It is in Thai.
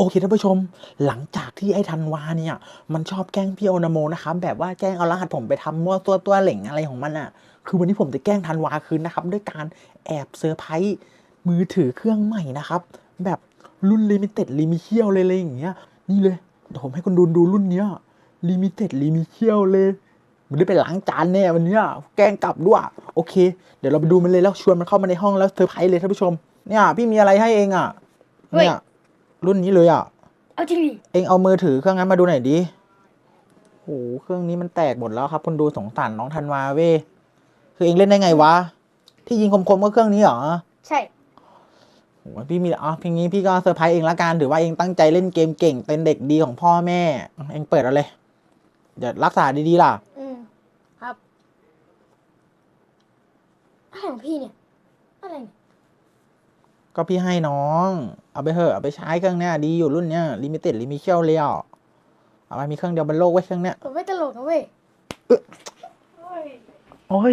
โอเคท่านผู้ชม หลังจากที่ไอ้ธันวาเนี่ย มันชอบแกล้งพี่โอนาโมนะครับ แบบว่าแกล้งเอารหัสผมไปทำมั่วตัวตัวเหล่งอะไรของมันอะ่ะ คือวันนี้ผมจะแกล้งธันวาคืนนะครับ ด้วยการแอบเซอร์ไพรส์มือถือเครื่องใหม่นะครับ แบบรุ่นลิมิเต็ดลิมิเคียวเลยเลยอย่างเงี้ย นี่เลยเดี๋ยวผมให้คนดูดูรุ่นเนี้ยลิมิเต็ดลิมิเคียวเลยมันได้ไปล้างจานแน่วันเนี้ยแกล้งกลับด้วยโอเค เดี๋ยวเราไปดูมันเลยแล้วชวนมันเข้ามาในห้องแล้วเซอร์ไพรส์เลยท่านผู้ชม เนี่ยพี่มีอะไรให้เองอะเนี่ย รุ่นนี้เลยอะ เอาจริงดิเองเอามือถือเครื่องนั้นมาดูหน่อยดิโหเครื่องนี้มันแตกหมดแล้วครับคนดูสงสารน้องธันวาเว้ยคือเองเล่นได้ไงวะ ที่ยิงคมๆก็เครื่องนี้เหรอ ใช่โหพี่มีอ๋อเพียงนี้พี่ก็เซอร์ไพรส์เองละกันถือว่าเองตั้งใจเล่นเกมเก่ง เป็นเด็กดีของพ่อแม่ เองเปิดเอาเลยเดี๋ยวรักษาดีๆล่ะ อืมครับอะไรของพี่เนี่ย อะไรเนี่ย ก็พี่ให้น้อง เอาไปเถอะเอาไปใช้เครื่องเนี้ยดีอยู่รุ่นเนี้ยลิมิเต็ดลิมิเชียลเลยอะเอาไปมีเครื่องเดียวบนโลกไว้ยเครื่องเนี้ยผมไม่ตลกนะเว้ยโอ้ย